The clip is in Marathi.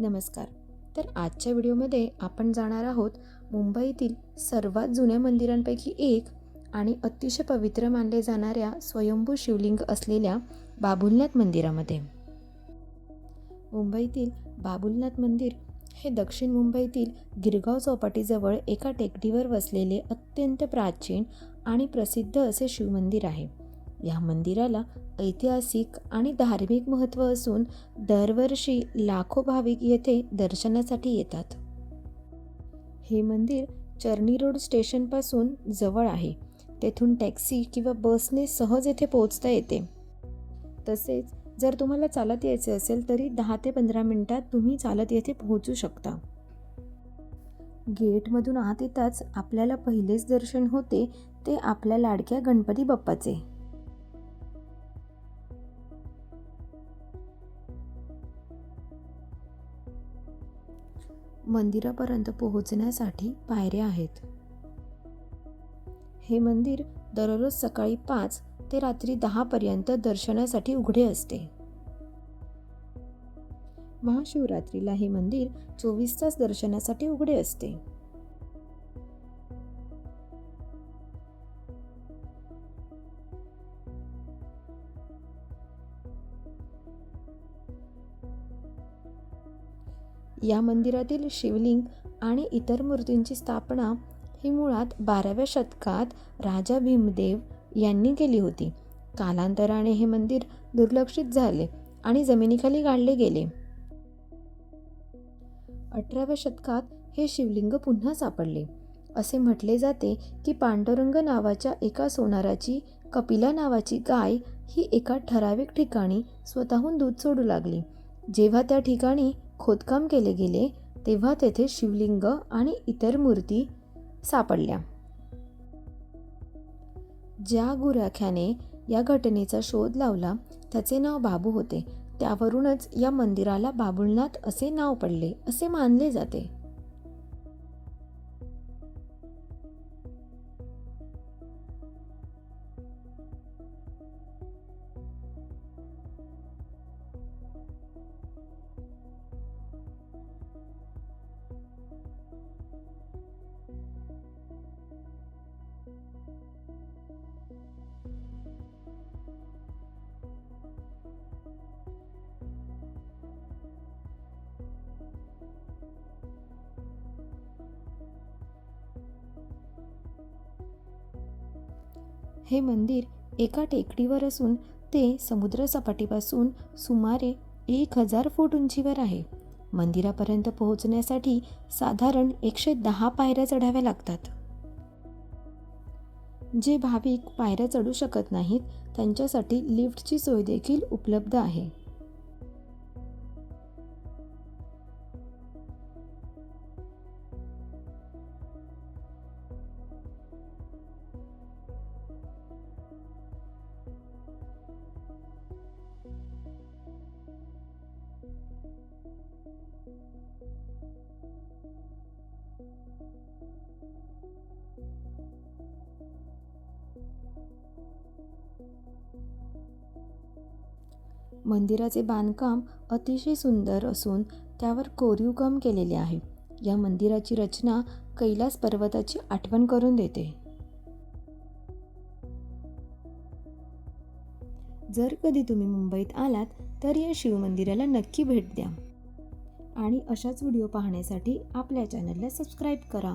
नमस्कार. तर आजच्या व्हिडिओमध्ये आपण जाणार आहोत मुंबईतील सर्वात जुन्या मंदिरांपैकी एक आणि अतिशय पवित्र मानले जाणाऱ्या स्वयंभू शिवलिंग असलेल्या बाबुलनाथ मंदिरामध्ये. मुंबईतील बाबुलनाथ मंदिर हे दक्षिण मुंबईतील गिरगाव चौपाटीजवळ एका टेकडीवर वसलेले अत्यंत प्राचीन आणि प्रसिद्ध असे शिवमंदिर आहे. या मंदिराला ऐतिहासिक आणि धार्मिक महत्त्व असून दरवर्षी लाखो भाविक येथे दर्शनासाठी येतात. हे मंदिर चर्नी रोड स्टेशनपासून जवळ आहे. तेथून टॅक्सी किंवा बसने सहज येथे पोहोचता येते. तसेच जर तुम्हाला चालत यायचे असेल तरी दहा ते पंधरा मिनिटात तुम्ही चालत येथे पोहोचू शकता. गेटमधून आत येताच आपल्याला पहिलेच दर्शन होते ते आपल्या लाडक्या गणपती बाप्पाचे. मंदिरापर्यंत पोहोचण्यासाठी पायऱ्या आहेत. हे मंदिर दररोज सकाळी पाच ते रात्री दहापर्यंत दर्शनासाठी उघडे असते. महाशिवरात्रीला हे मंदिर चोवीस तास दर्शनासाठी उघडे असते. या मंदिरातील शिवलिंग आणि इतर मूर्तींची स्थापना ही मुळात बाराव्या शतकात राजा भीमदेव यांनी केली होती. कालांतराने हे मंदिर दुर्लक्षित झाले आणि जमिनीखाली गाडले गेले. अठराव्या शतकात हे शिवलिंग पुन्हा सापडले. असे म्हटले जाते की पांडुरंग नावाच्या एका सोनाराची कपिला नावाची गाय ही एका ठराविक ठिकाणी स्वतःहून दूध सोडू लागली. जेव्हा त्या ठिकाणी खोदकाम केले गेले तेव्हा तेथे शिवलिंग आणि इतर मूर्ती सापडल्या. ज्या गुराख्याने या घटनेचा शोध लावला त्याचे नाव बाबू होते. त्यावरूनच या मंदिराला बाबुलनाथ असे नाव पडले असे मानले जाते. हे मंदिर एका टेकडीवर असून ते समुद्रसपाटीपासून सुमारे एक हजार फूट उंचीवर आहे. मंदिरापर्यंत पोहोचण्यासाठी साधारण एकशे दहा पायऱ्या चढाव्या लागतात. जे भाविक पायऱ्या चढू शकत नाहीत त्यांच्यासाठी लिफ्टची सोय देखील उपलब्ध आहे. मंदिराचे बांधकाम अतिशय सुंदर असून त्यावर कोरीव काम केलेले आहे. या मंदिराची रचना कैलास पर्वताची आठवण करून देते. जर कधी तुम्ही मुंबईत आलात तर या शिवमंदिराला नक्की भेट द्या. आणि अशाच व्हिडिओ पाहण्यासाठी आपल्या चॅनलला सबस्क्राईब करा.